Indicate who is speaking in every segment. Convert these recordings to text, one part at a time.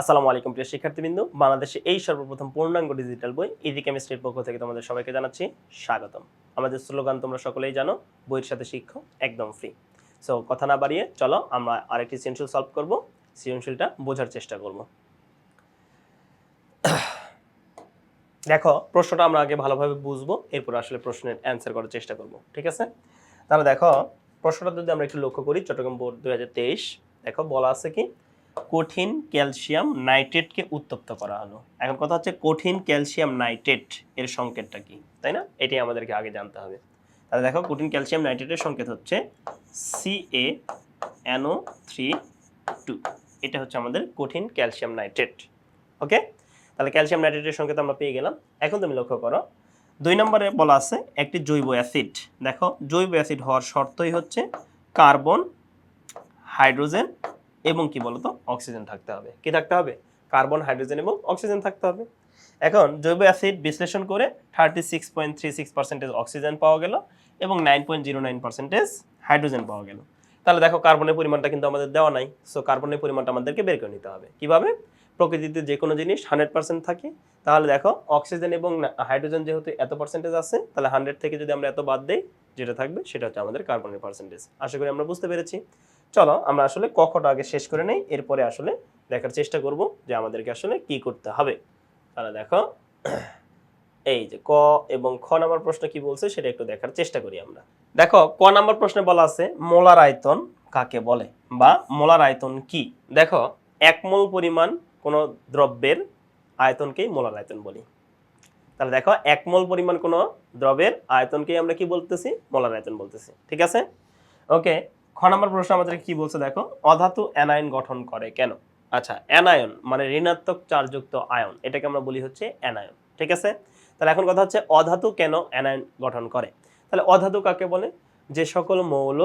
Speaker 1: আসসালামু আলাইকুম প্রিয় শিক্ষার্থীবৃন্দ। বাংলাদেশে এই সর্বপ্রথম পূর্ণাঙ্গ ডিজিটাল বই, ইজি কেমিস্ট্রির পক্ষ থেকে তোমাদের সবাইকে জানাচ্ছি স্বাগতম। আমাদের স্লোগান তোমরা সকলেই জানো, বইয়ের সাথে শিক্ষা একদম ফ্রি সো কথা না বাড়িয়ে চলো, আমরা আরেকটি সৃজনশীল সলভ করব। সৃজনশীলটা বোঝার চেষ্টা করব। দেখো, প্রশ্নটা আমরা আগে ভালোভাবে বুঝব, এরপর আসলে প্রশ্নের অ্যান্সার করার চেষ্টা করব, ঠিক আছে? তাহলে দেখো, প্রশ্নটা যদি আমরা একটু লক্ষ্য করি, চট্টগ্রাম বোর্ড দুই হাজার তেইশ, দেখো বলা আছে কি কঠিন ক্যালসিয়াম নাইট্রেটকে উত্তপ্ত করা হলো। এখন কথা হচ্ছে কঠিন ক্যালসিয়াম নাইট্রেট এর সংকেতটা কি, তাই না? এটাই আমাদেরকে আগে জানতে হবে। তাহলে দেখো, কঠিন ক্যালসিয়াম নাইট্রেটের সংকেত হচ্ছে C A N O three two এটা হচ্ছে আমাদের কঠিন ক্যালসিয়াম নাইট্রেট। ওকে? তাহলে ক্যালসিয়াম নাইট্রেটের সংকেত আমরা পেয়ে গেলাম। এখন তুমি লক্ষ্য করো, দুই নম্বরে বলা আছে একটি জৈব অ্যাসিড। দেখো, জৈব অ্যাসিড হওয়ার শর্তই হচ্ছে কার্বন, হাইড্রোজেন এবং কি বলতো? অক্সিজেন থাকতে হবে। কি থাকতে হবে? কার্বন হাইড্রোজেন এবং অক্সিজেন থাকতে হবে। এখন জৈব অ্যাসিড বিশ্লেষণ করে thirty six point three six percentage oxygen পাওয়া গেল এবং nine point zero nine percentage hydrogen পাওয়া গেল। তাহলে দেখো কার্বনের পরিমাণটা কিন্তু আমাদের দেওয়া নাই। সো কার্বনের পরিমাণটা আমাদেরকে বের করে নিতে হবে। কীভাবে? প্রকৃতিতে যে কোনো জিনিস হান্ড্রেড পার্সেন্ট থাকে। তাহলে দেখো অক্সিজেন এবং হাইড্রোজেন যেহেতু এত পার্সেন্টেজ আছে, তাহলে হান্ড্রেড থেকে যদি আমরা এত বাদ দিই, যেটা থাকবে সেটা হচ্ছে আমাদের কার্বনের পার্সেন্টেজ আশা করি আমরা বুঝতে পেরেছি। চলো, আমরা আসলে কখটা আগে শেষ করে নেই, এরপরে আসলে দেখার চেষ্টা করব যে আমাদেরকে আসলে কি করতে হবে। তাহলে দেখো, এই যে ক এবং খ নাম্বার প্রশ্ন কি বলছে সেটা একটু দেখার চেষ্টা করি আমরা। দেখো, ক নাম্বার প্রশ্নে বলা আছে, মোলার আয়তন কাকে বলে বা মোলার আয়তন কি? দেখো, এক মোল পরিমাণ কোনো দ্রব্যের আয়তনকেই মোলার আয়তন বলি। তাহলে দেখো, এক মোল পরিমাণ কোনো দ্রব্যের আয়তনকেই আমরা কি বলতেছি? মোলার আয়তন বলতেছি। ঠিক আছে? ওকে খ নম্বর প্রশ্ন আমাদের কি বলছে দেখো, অধাতু অ্যানায়ন গঠন করে কেন? আচ্ছা অ্যানায়ন মানে ঋণাত্মক চার্জযুক্ত আয়ন, এটাকে আমরা বলি হচ্ছে অ্যানায়ন, ঠিক আছে? তাহলে এখন কথা হচ্ছে অধাতু কেন অ্যানায়ন গঠন করে? তাহলে অধাতু কাকে বলে? যে সকল মৌল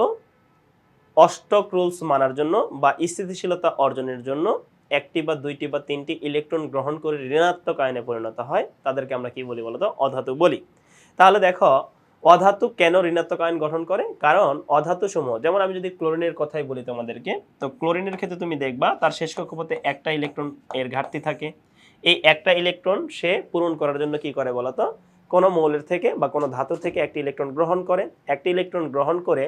Speaker 1: অষ্টক রুলস মানার জন্য বা স্থিতিশীলতা অর্জনের জন্য একটি বা দুইটি বা তিনটি ইলেকট্রন গ্রহণ করে ঋণাত্মক আয়নে পরিণত হয়, তাদেরকে আমরা কি বলি বলতো? অধাতু বলি। তাহলে দেখো অধাতু কেন ঋণাত্মক আয়ন গঠন করে? কারণ অধাতু সমূহ যেমন আমি যদি ক্লোরিনের কথাই বলি তোমাদেরকে, তো ক্লোরিনের ক্ষেত্রে তুমি দেখবা তার শেষ কক্ষপথে একটা ইলেকট্রন এর ঘাটতি থাকে। এই একটা ইলেকট্রন সে পূরণ করার জন্য কি করে বলতো? কোনো মৌলের থেকে বা কোনো ধাতু থেকে একটি ইলেকট্রন গ্রহণ করে। একটি ইলেকট্রন গ্রহণ করে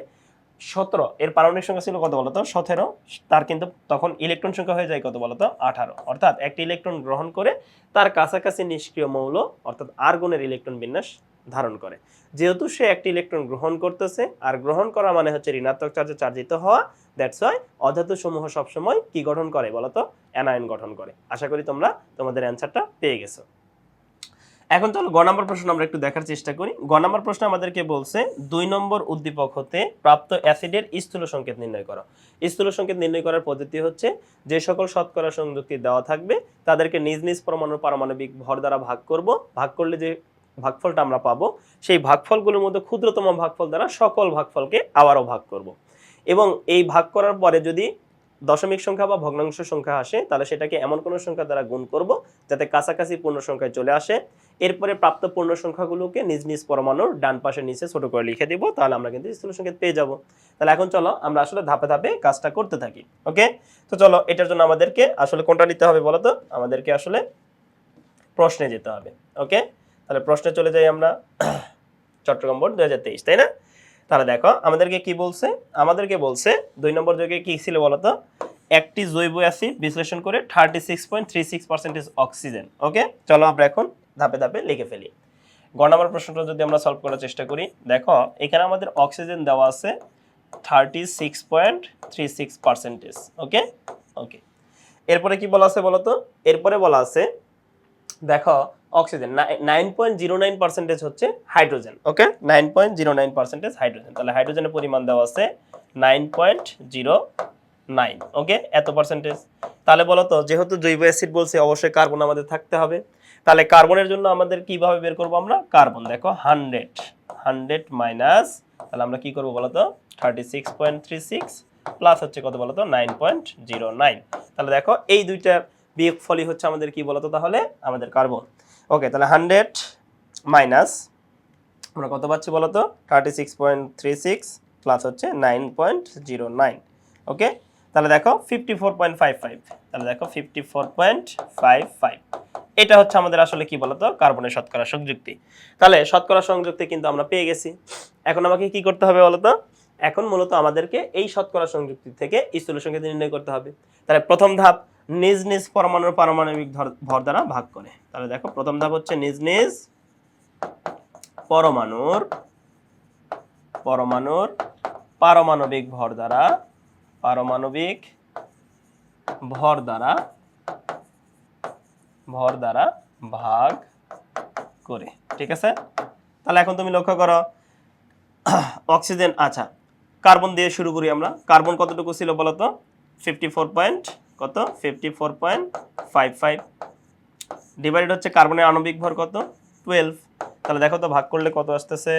Speaker 1: সতেরো। এর পারমাণবিক সংখ্যা ছিল কত বলতো? সতেরো। তার কিন্তু তখন ইলেকট্রন সংখ্যা হয়ে যায় কত বলতো? আঠারো। অর্থাৎ একটি ইলেকট্রন গ্রহণ করে তার কাছাকাছি নিষ্ক্রিয় মৌল, অর্থাৎ আর্গনের ইলেকট্রন বিন্যাস ধারণ করে। যেহেতু সে একটি ইলেকট্রন গ্রহণ করতেছে, আর গ্রহণ করা মানে হচ্ছে ঋণাত্মক চার্জে চার্জিত হওয়া। দ্যাটস ওয়াই অধাতু সমূহ সবসময় কি গঠন করে বলতো? অ্যানায়ন গঠন করে। আশা করি তোমরা তোমাদের অ্যান্সারটা পেয়ে গেছো। এখন চলো গ নম্বর প্রশ্ন আমরা একটু দেখার চেষ্টা করি। গ নম্বর প্রশ্ন আমাদেরকে বলছে, দুই নম্বর উদ্দীপক হতে প্রাপ্ত অ্যাসিডের স্থূল সংকেত নির্ণয় করো। স্থূল সংকেত নির্ণয় করার পদ্ধতি হচ্ছে, যে সকল শতকরা সংযুক্তি দেওয়া থাকবে, তাদেরকে নিজ নিজ পরমাণু পারমাণবিক ভর দ্বারা ভাগ করব। ভাগ করলে যে ভাগফলটা আমরা পাবো, সেই ভাগফলগুলোর মধ্যে ক্ষুদ্রতম ভাগফল দ্বারা সকল ভাগফলকে আবারও ভাগ করব। এবং এই ভাগ করার পরে যদি দশমিক সংখ্যা বা ভগ্নাংশ সংখ্যা আসে, তাহলে সেটাকে এমন কোনো সংখ্যা দ্বারা গুণ করব, যাতে কাছাকাছি পূর্ণ সংখ্যায় চলে আসে। এরপরে প্রাপ্ত পূর্ণ সংখ্যাগুলোকে নিজ নিজ পরমাণুর ডান পাশে নিচে ছোট করে লিখে দেবো, তাহলে আমরা কিন্তু স্থূল সংকেত পেয়ে যাব। তাহলে এখন চলো আমরা আসলে ধাপে ধাপে কাজটা করতে থাকি ওকে তো চলো এটার জন্য আমাদেরকে আসলে কোনটা নিতে হবে বলো তো আমাদেরকে আসলে প্রশ্নে যেতে হবে ওকে তাহলে প্রশ্নে চলে যাই আমরা, চট্টগ্রাম বোর্ড দু হাজার তেইশ, তাই না? তাহলে দেখো, আমাদেরকে কি বলছে? আমাদেরকে বলছে, দুই নম্বর যোগে কি ছিল বলতো? একটি জৈব অ্যাসিড বিশ্লেষণ করে thirty six point three six percentage oxygen okay চলো আমরা এখন ধাপে ধাপে লিখে ফেলি। গ নম্বর প্রশ্নটা যদি আমরা সলভ করার চেষ্টা করি, দেখো, এখানে আমাদের অক্সিজেন দেওয়া আছে thirty six point three six percentage okay okay এরপরে কি বলা আছে বলতো? এরপরে বলা আছে, দেখো oxygen nine point zero nine percentage হচ্ছে hydrogen okay nine point zero nine percentage hydrogen তাহলে হাইড্রোজেনের পরিমাণ দেওয়া আছে nine point zero nine okay এত পার্সেন্টেজ তাহলে বলো তো যেহেতু জৈব অ্যাসিড বলছে, অবশ্যই কার্বন আমাদের থাকতে হবে। তাহলে কার্বনের জন্য আমাদের কীভাবে বের করব আমরা? কার্বন, দেখো, হান্ড্রেড হান্ড্রেড মাইনাস, তাহলে আমরা কি করব বলো তো? Thirty six point three six plus হচ্ছে কত বলো তো? Nine point zero nine. তাহলে দেখো, এই দুইটা বিয়োগ ফলই হচ্ছে আমাদের কি বলতো তাহলে? আমাদের কার্বন। ওকে, তাহলে হান্ড্রেড মাইনাস, আমরা কত পাচ্ছি বলতো thirty six point three six plus হচ্ছে nine point zero nine. Okay, তাহলে দেখো, fifty four point five five. তাহলে দেখো, fifty four point five five. এটা হচ্ছে আমাদের আসলে কি বলতো? কার্বনের শতকরা সংযুক্তি। তাহলে শতকরা সংযুক্তি কিন্তু আমরা পেয়ে গেছি। এখন আমাকে কি করতে হবে বলতো? এখন মূলত আমাদেরকে এই শতকরা সংযুক্তি থেকে স্থূল সংকেত নির্ণয় করতে হবে। তাহলে প্রথম ধাপ, নিজ নিজ পরমাণুর পারমাণবিক ভর দ্বারা ভাগ করে। তাহলে দেখো, প্রথম ধাপ হচ্ছে নিজ নিজ পরমাণুর পরমাণুর পারমাণবিক ভর দ্বারা, পারমাণবিক ভর দ্বারা ভর দ্বারা ভাগ করে, ঠিক আছে? তাহলে এখন তুমি লক্ষ্য করো, অক্সিজেন আচ্ছা কার্বন দিয়ে শুরু করি আমরা। কার্বন কতটুকু ছিল বলো তো? ফিফটি ফোর পয়েন্ট, কত? Fifty four point five five. Divided হচ্ছে কার্বনের আণবিক ভর কত? টুয়েলভ। তাহলে দেখো তো, ভাগ করলে কত আসতেছে?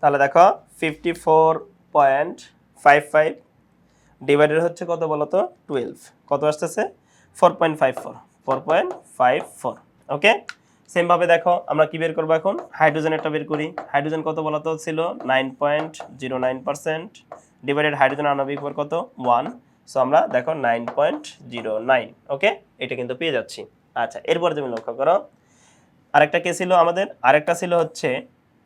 Speaker 1: তাহলে দেখো, fifty four point five five. Divided হচ্ছে কত বলো তো? টুয়েলভ। কত আসতেছে? Four point five four. Four point five four okay সেমভাবে দেখো, আমরা কি বের করব এখন? হাইড্রোজেনেরটা বের করি। হাইড্রোজেন কত বলতো ছিল nine point zero nine percent divided hydrogen আণবিক ভর কত? ওয়ান সো আমরা দেখো nine point zero nine okay এটা কিন্তু পেয়ে যাচ্ছি। আচ্ছা এরপর তুমি লক্ষ্য করো। আরেকটা কে ছিল আমাদের? আরেকটা ছিল হচ্ছে,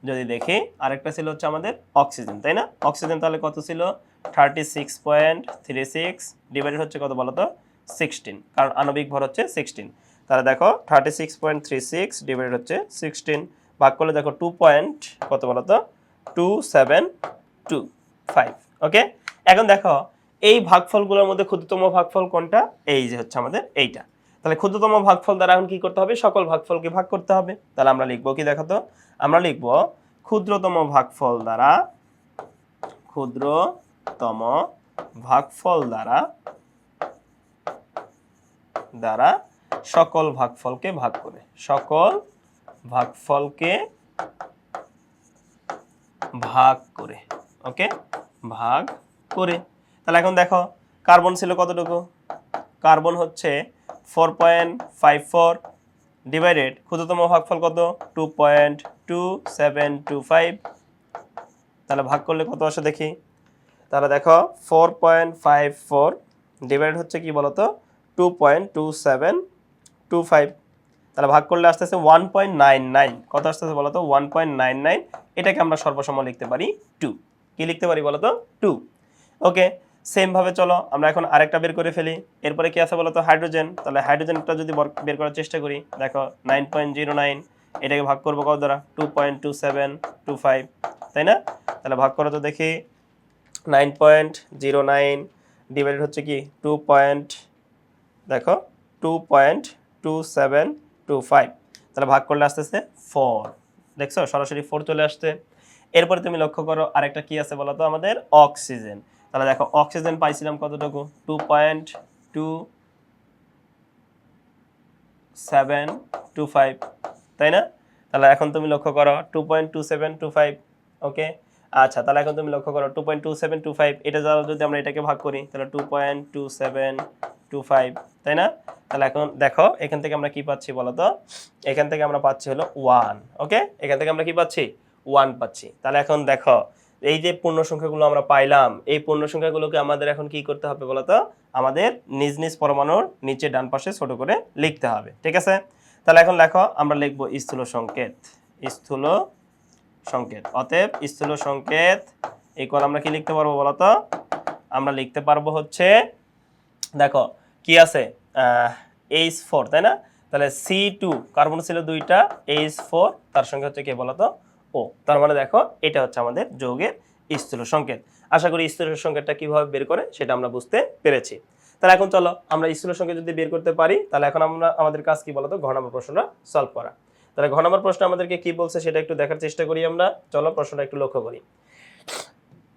Speaker 1: যদি দেখি, আরেকটা ছিল হচ্ছে আমাদের অক্সিজেন, তাই না? অক্সিজেন তাহলে কত ছিল? Thirty six point three six divided হচ্ছে কত বলো তো? সিক্সটিন কারণ আণবিক ভর হচ্ছে সিক্সটিন তাহলে দেখো thirty six point three six divided হচ্ছে সিক্সটিন ভাগ করলে দেখো টু পয়েন্ট কত বলো তো two seven two five okay এখন দেখো, এই ভাগফলগুলোর মধ্যে ক্ষুদ্রতম ভাগফল কোনটা? এই যে হচ্ছে আমাদের এইটা। তাহলে ক্ষুদ্রতম ভাগফল দ্বারা এখন কি করতে হবে? সকল ভাগফলকে ভাগ করতে হবে। তাহলে আমরা লিখব কি দেখো তো? আমরা লিখব ক্ষুদ্রতম ভাগফল দ্বারা, ক্ষুদ্রতম ভাগফল দ্বারা দ্বারা সকল ভাগফলকে ভাগ করে। সকল ভাগফলকে ভাগ করে। ওকে? ভাগ করে। তাহলে এখন দেখো, কার্বন ছিল কতটুকু? কার্বন হচ্ছে four point five four divided ক্ষুদ্রতম ভাগফল কত? Two point two seven two five তাহলে ভাগ করলে কত আসে দেখি? তাহলে দেখো four point five four divided হচ্ছে কি বলতো? Two point two seven two five তাহলে ভাগ করলে আসতেছে ওয়ান পয়েন্ট নাইন নাইন কত আসতেছে বলতো ওয়ান পয়েন্ট নাইন নাইন এটাকে আমরা সর্বসম লিখতে পারি টু কি লিখতে পারি বলতো টু ওকে সেম ভাবে চলো, আমরা এখন আরেকটা বের করে ফেলি। এরপরে কি আছে বলতো হাইড্রোজেন। তাহলে হাইড্রোজেনটা যদি বের করার চেষ্টা করি, দেখো নাইন পয়েন্ট জিরো নাইন এটাকে ভাগ করব কত দ্বারা? Two point two seven two five তাই না? তাহলে ভাগ করো তো দেখি। Nine point zero nine divided হচ্ছে কি? টু পয়েন্ট দেখো two point two seven two five তাহলে ভাগ করলে আসতেছে ফোর দেখছ? সরাসরি ফোর চলে আসছে। এরপরে তুমি লক্ষ্য করো, আরেকটা কি আছে বলো তো আমাদের? অক্সিজেন তাহলে দেখো অক্সিজেন পাইছিলাম কতটুকু? Two point two seven two five তাই না? তাহলে এখন তুমি লক্ষ্য করো two point two seven two five okay আচ্ছা তাহলে এখন তুমি লক্ষ্য করো two point two seven two five এটা যদি আমরা এটাকে ভাগ করি, তাহলে two point two seven two five তাই না? তাহলে এখন দেখো, এখান থেকে আমরা কি পাচ্ছি বলো তো? এখান থেকে আমরা পাচ্ছি হলো ওয়ান ওকে এখান থেকে আমরা কি পাচ্ছি? ওয়ান পাচ্ছি। তাহলে এখন দেখো, এই যে পূর্ণ সংখ্যাগুলো আমরা পাইলাম, এই পূর্ণ সংখ্যাগুলোকে আমাদের এখন কি করতে হবে বলতো আমাদের নিজ নিজ পরমাণুর নিচে ডান পাশে ছোট করে লিখতে হবে, ঠিক আছে? তাহলে এখন লেখো আমরা লিখব স্থূল সংকেত স্থূল সংকেত। অতএব স্থূল সংকেত এই কল আমরা কি লিখতে পারব বলতো আমরা লিখতে পারব হচ্ছে, দেখো কি আছে? এইচ ফোর তাই না? তাহলে সি টু কার্বন ছিল দুইটা এইচ ফোর তার সঙ্গে হচ্ছে কি বলতো? ও তার মানে দেখো, এটা হচ্ছে আমাদের যৌগের স্থূল সংকেত। আশা করি স্থূল সংকেতটা কীভাবে বের করে, সেটা আমরা বুঝতে পেরেছি। তাহলে এখন চলো, আমরা স্থূল সংকেত যদি বের করতে পারি, তাহলে এখন আমরা আমাদের কাজ কি বলতো? ঘ নম্বর প্রশ্নটা সলভ করা। তাহলে ঘ নম্বর প্রশ্ন আমাদেরকে কি বলছে সেটা একটু দেখার চেষ্টা করি আমরা। চলো প্রশ্নটা একটু লক্ষ্য করি।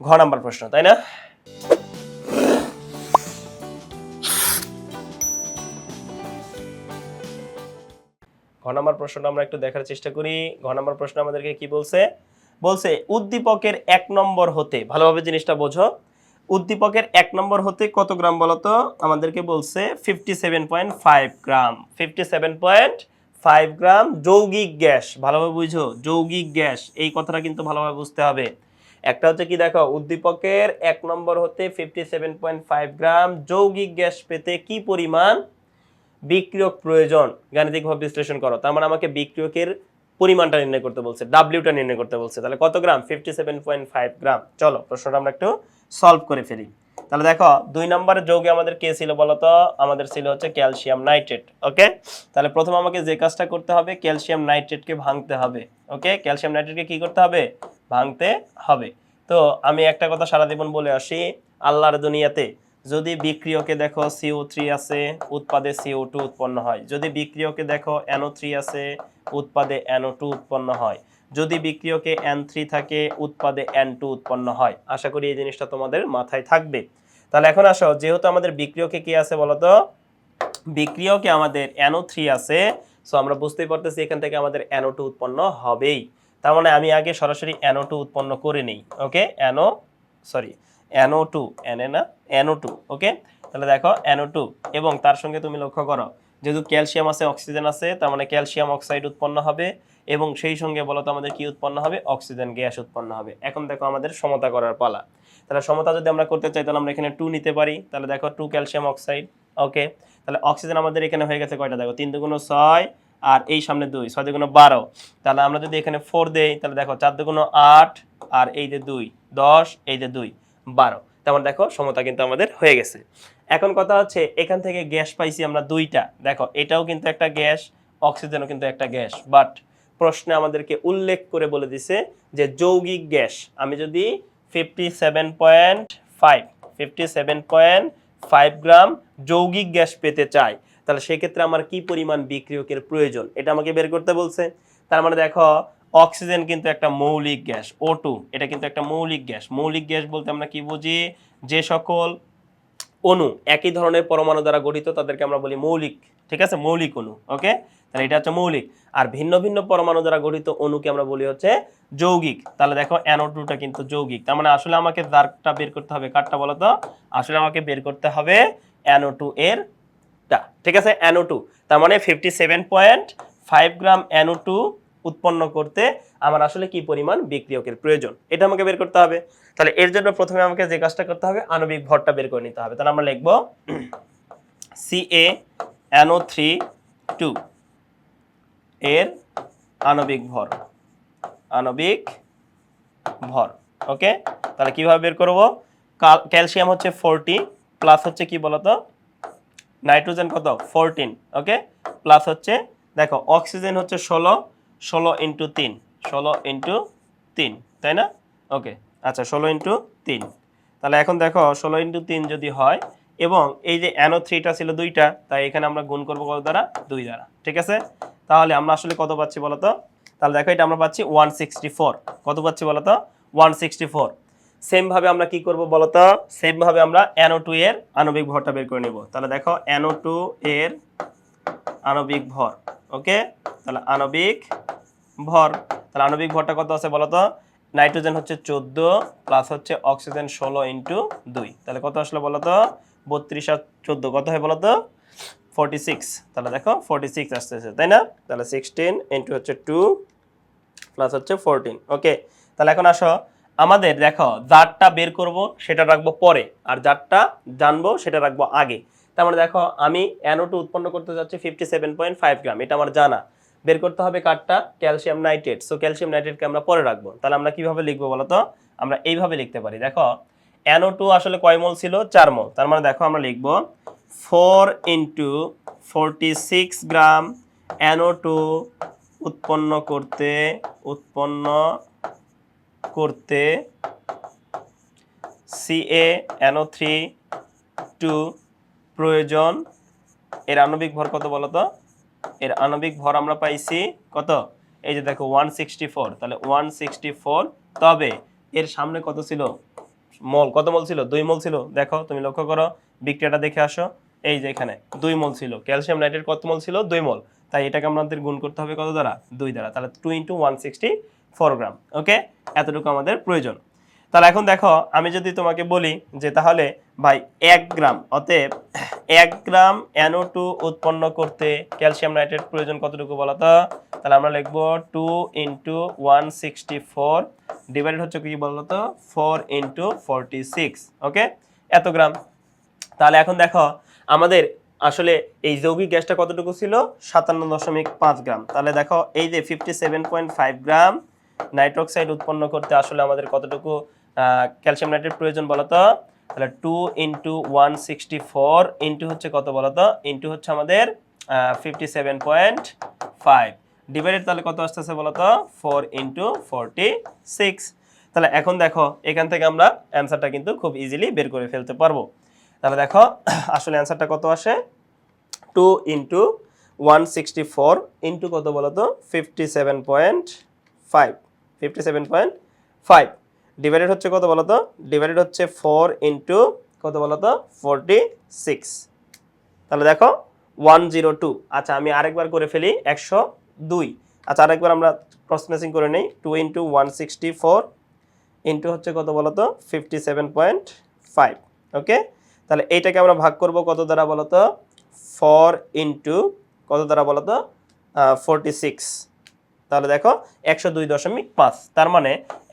Speaker 1: ঘ নম্বর প্রশ্ন, তাই না? নম্বর প্রশ্নটা আমরা একটু দেখার চেষ্টা করি। ঘ নম্বর প্রশ্ন আমাদেরকে কি বলছে? বলছে, উদ্দীপকের এক নম্বর হতে, ভালোভাবে জিনিসটা বোঝো। উদ্দীপকের এক নম্বর হতে কত গ্রাম বলতো? আমাদেরকে বলছে fifty seven point five gram. Fifty seven point five gram যৌগিক গ্যাস। ভালোভাবে বুঝো, যৌগিক গ্যাস। এই কথাটা কিন্তু ভালোভাবে বুঝতে হবে। একটা হচ্ছে কি দেখো, উদ্দীপকের এক নম্বর হতে fifty seven point five gram যৌগিক গ্যাস পেতে কি পরিমাণ বিক্রিয়ক প্রয়োজন, গাণিতিকভাবে বিশ্লেষণ করো। তার মানে আমাকে বিক্রিয়কের পরিমাণটা নির্ণয় করতে বলছে ডাব্লিউটা নির্ণয় করতে বলছে। তাহলে কত gram? Fifty seven point five gram. চলো, প্রশ্নটা আমরা একটু সলভ করে ফেলি। তাহলে দেখো, দুই নম্বরের যৌগে আমাদের কে ছিল বলতো? আমাদের ছিল হচ্ছে ক্যালসিয়াম নাইট্রেট ওকে তাহলে প্রথম আমাকে যে কাজটা করতে হবে ক্যালসিয়াম নাইট্রেটকে ভাঙতে হবে ওকে ক্যালসিয়াম নাইট্রেটকে কি করতে হবে? ভাঙতে হবে। তো আমি একটা কথা সারা জীবন বলে আসি, আল্লাহর দুনিয়াতে যদি বিক্রিয়কে দেখো সিও থ্রি আছে, উৎপাদে সিও টু উৎপন্ন হয়। যদি বিক্রিয়কে দেখো এনও থ্রি আছে, উৎপাদে এনও টু উৎপন্ন হয়। যদি বিক্রিয়কে এন থ্রি থাকে, উৎপাদে এন টু উৎপন্ন হয়। আশা করি এই জিনিসটা তোমাদের মাথায় থাকবে। তাহলে এখন আসো, যেহেতু আমাদের বিক্রিয়কে কি আছে বলতো? বিক্রিয়কে আমাদের এনও থ্রি আছে সো আমরা বুঝতেই পারতেছি এখান থেকে আমাদের এনও টু উৎপন্ন হবেই। তার মানে আমি আগে সরাসরি এনও টু উৎপন্ন করে নিই okay N O sorry N O two এনে না? এনও টু ওকে তাহলে দেখো এনও টু এবং তার সঙ্গে তুমি লক্ষ্য করো, যেহেতু ক্যালসিয়াম আছে, অক্সিজেন আছে, তার মানে ক্যালসিয়াম অক্সাইড উৎপন্ন হবে, এবং সেই সঙ্গে বলতো আমাদের কি উৎপন্ন হবে? অক্সিজেন গ্যাস উৎপন্ন হবে। এখন দেখো আমাদের সমতা করার পালা। তাহলে সমতা যদি আমরা করতে চাই, তাহলে আমরা এখানে টু নিতে পারি। তাহলে দেখো টু ক্যালসিয়াম অক্সাইড ওকে তাহলে অক্সিজেন আমাদের এখানে হয়ে গেছে কয়টা? দেখো, তিন দুগুণ ছয় আর এই সামনে দুই, ছয় দুগুণ বারো। তাহলে আমরা যদি এখানে ফোর দেই, তাহলে দেখো চার দুগুণ আট আর এই যে দুই, দশ, এই যে দুই। বারো। তেমন দেখো সমতা কিন্তু আমাদের হয়ে গেছে। এখন কথা হচ্ছে এখান থেকে গ্যাস পাইছি আমরা দুইটা। দেখো, এটাও কিন্তু একটা গ্যাস, অক্সিজেনও কিন্তু একটা গ্যাস। বাট প্রশ্নে আমাদেরকে উল্লেখ করে বলে দিছে যে যৌগিক গ্যাস, আমি যদি fifty seven point five fifty seven point five gram যৌগিক গ্যাস পেতে চাই, তাহলে সেক্ষেত্রে আমার কি পরিমাণ বিক্রিয়কের প্রয়োজন? এটা আমাকে বের করতে বলছে। তার মানে দেখো অক্সিজেন কিন্তু একটা মৌলিক গ্যাস ও টু এটা কিন্তু একটা মৌলিক গ্যাস। মৌলিক গ্যাস বলতে আমরা কি বুঝি? যে সকল অণু একই ধরনের পরমাণু দ্বারা গঠিত, তাদেরকে আমরা বলি মৌলিক, ঠিক আছে? মৌলিক অণু, ওকে? তাহলে এটা হচ্ছে মৌলিক। আর ভিন্ন ভিন্ন পরমাণু দ্বারা গঠিত অণুকে আমরা বলি হচ্ছে যৌগিক। তাহলে দেখো অ্যানো টুটা কিন্তু যৌগিক। তার মানে আসলে আমাকে দার্কটা বের করতে হবে কারটা বলো তো? আসলে আমাকে বের করতে হবে অ্যানো টু এর টা, ঠিক আছে? অ্যানো টু তার মানে fifty seven point five gram N O two উৎপন্ন করতে আমার আসলে কি পরিমাণ বিক্রিয়কের প্রয়োজন? এটা আমাকে বের করতে হবে। তাহলে এর জন্য প্রথমে আমাকে যে কাজটা করতে হবে, আণবিক ভরটা বের করে নিতে হবে। তাহলে আমরা লিখব C A N O three two এর আণবিক ভর। আণবিক ভর। ওকে? তাহলে কীভাবে বের করব? ক্যালসিয়াম হচ্ছে ফোরটি প্লাস হচ্ছে কি বলতো? নাইট্রোজেন কত? ফোরটিন ওকে? প্লাস হচ্ছে, দেখো, অক্সিজেন হচ্ছে ষোলো ষোলো ইন্টু তিন, ষোলো ইন্টু তিন, তাই না? ওকে আচ্ছা ষোলো ইন্টু তিন। তাহলে এখন দেখো, ষোলো ইন্টু তিন যদি হয়, এবং এই যে অ্যানো থ্রিটা ছিল দুইটা, তাই এখানে আমরা গুণ করব কত দ্বারা? দুই দ্বারা, ঠিক আছে? তাহলে আমরা আসলে কত পাচ্ছি বলতো? তাহলে দেখো, এটা আমরা পাচ্ছি ওয়ান সিক্সটি ফোর কত পাচ্ছি বলতো? ওয়ান সিক্সটি ফোর সেমভাবে আমরা কি করব বলতো? সেমভাবে আমরা অ্যানো টু এর আণবিক ভরটা বের করে নেব। তাহলে দেখো অ্যানো টু এর আণবিক ভর ওকে? তাহলে আণবিক ভর। তাহলে আণবিক ভরটা কত আছে বলতো? নাইট্রোজেন হচ্ছে চোদ্দ, প্লাস হচ্ছে অক্সিজেন ষোলো ইন্টু দুই। তাহলে কত আসলো বলতো? বত্রিশ আর চোদ্দ, কত হয় বলতো? ফোরটি সিক্স তাহলে দেখো ফোরটি সিক্স আসতেছে, তাই না? তাহলে সিক্সটিন ইন্টু হচ্ছে টু প্লাস হচ্ছে ফোরটিন ওকে, তাহলে এখন আসো। আমাদের দেখো যারটা বের করব, সেটা রাখব পরে। আর যারটা জানব, সেটা রাখব আগে। তার মানে দেখো, আমি অ্যানোটু উৎপন্ন করতে যাচ্ছি fifty seven point five gram, এটা আমার জানা। বের করতে হবে কাঠটা ক্যালসিয়াম নাইট্রেট সো ক্যালসিয়াম নাইট্রেটকে আমরা পরে রাখব। তাহলে আমরা কীভাবে লিখব বলো তো আমরা এইভাবে লিখতে পারি। দেখো অ্যানো টু আসলে কয় মোল ছিল? চার মোল। তার মানে দেখো, আমরা লিখব four into forty six gram N O two উৎপন্ন করতে উৎপন্ন করতে সিএ অ্যানো থ্রি টু প্রয়োজন। এর আণবিক ভর কত বলো তো এর আণবিক ভর আমরা পাইছি কত? এই যে দেখো ওয়ান সিক্সটি ফোর তাহলে ওয়ান সিক্সটি ফোর তবে এর সামনে কত ছিল? মল, কত মল ছিল? দুই মল ছিল। দেখো, তুমি লক্ষ্য করো, বিক্রিয়াটা দেখে আসো। এই যে এখানে, দুই মল ছিল। ক্যালসিয়াম নাইট্রেট কত মল ছিল? দুই মল। তাই এটাকে আমাদের গুণ করতে হবে কত দ্বারা? দুই দ্বারা। তাহলে two into one sixty four gram okay এতটুকু আমাদের প্রয়োজন। তাহলে এখন দেখো, আমি যদি তোমাকে বলি যে তাহলে ভাই এক গ্রাম, অতএব এক গ্রাম NO2 টু উৎপন্ন করতে ক্যালসিয়াম নাইট্রেট প্রয়োজন কতটুকু বলো তো? তাহলে আমরা লিখব two into one sixty four divided হচ্ছে কি বলো তো? Four into forty six okay এত গ্রাম। তাহলে এখন দেখো, আমাদের আসলে এই যৌগিক গ্যাসটা কতটুকু ছিল? সাতান্ন দশমিক পাঁচ গ্রাম। তাহলে দেখো, এই যে fifty seven point five gram nitroxide উৎপন্ন করতে আসলে আমাদের কতটুকু ক্যালসিয়াম নাইট্রেট প্রয়োজন বলতো? তাহলে two into one sixty four into হচ্ছে কত বলতো? ইন্টু হচ্ছে আমাদের fifty seven point five divided তাহলে কত আসতেছে বলতো? ফোর ইন্টু ফোরটি সিক্স তাহলে এখন দেখো, এখান থেকে আমরা অ্যান্সারটা কিন্তু খুব ইজিলি বের করে ফেলতে পারব। তাহলে দেখো, আসলে অ্যান্সারটা কত আসে? Two into one sixty four into কত বলতো? Fifty seven point five fifty seven point five divided হচ্ছে কত বলতো? ডিভাইডেড হচ্ছে ফোর ইন্টু কত বলতো? ফোরটি সিক্স তাহলে দেখো ওয়ান জিরো টু আচ্ছা আমি আরেকবার করে ফেলি, একশো দুই। আচ্ছা আরেকবার আমরা ক্রস ম্যাচিং করে নিই। Two into one sixty four into হচ্ছে কত বলতো? Fifty seven point five okay তাহলে এইটাকে আমরা ভাগ করব কত দ্বারা বলতো? ফোর ইন্টু কত দ্বারা বলতো? ফোরটি সিক্স তাহলে দেখো একশো দুই দশমিক পাঁচ। তার মানে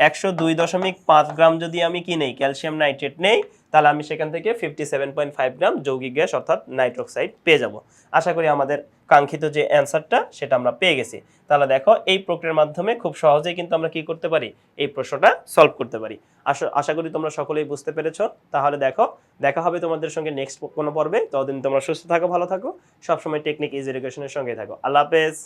Speaker 1: একশো দুই দশমিক পাঁচ গ্রাম যদি আমি কি নেই, ক্যালসিয়াম নাইট্রেট নেই, তাহলে আমি সেখান থেকে fifty seven point five gram যৌগিক গ্যাস অর্থাৎ নাইট্রোক্সাইড পেয়ে যাব। আশা করি আমাদের কাঙ্ক্ষিত যে অ্যান্সারটা, সেটা আমরা পেয়ে গেছি। তাহলে দেখো এই প্রক্রিয়ার মাধ্যমে খুব সহজেই কিন্তু আমরা কি করতে পারি, এই প্রশ্নটা সলভ করতে পারি। আশা আশা করি তোমরা সকলেই বুঝতে পেরেছ। তাহলে দেখো, দেখা হবে তোমাদের সঙ্গে নেক্সট কোনো পর্বে। ততদিন তোমরা সুস্থ থাকো, ভালো থাকো। সবসময় টেকনিক ইজ এডুকেশনের সঙ্গে থাকো। আল্লাহ হাফেজ।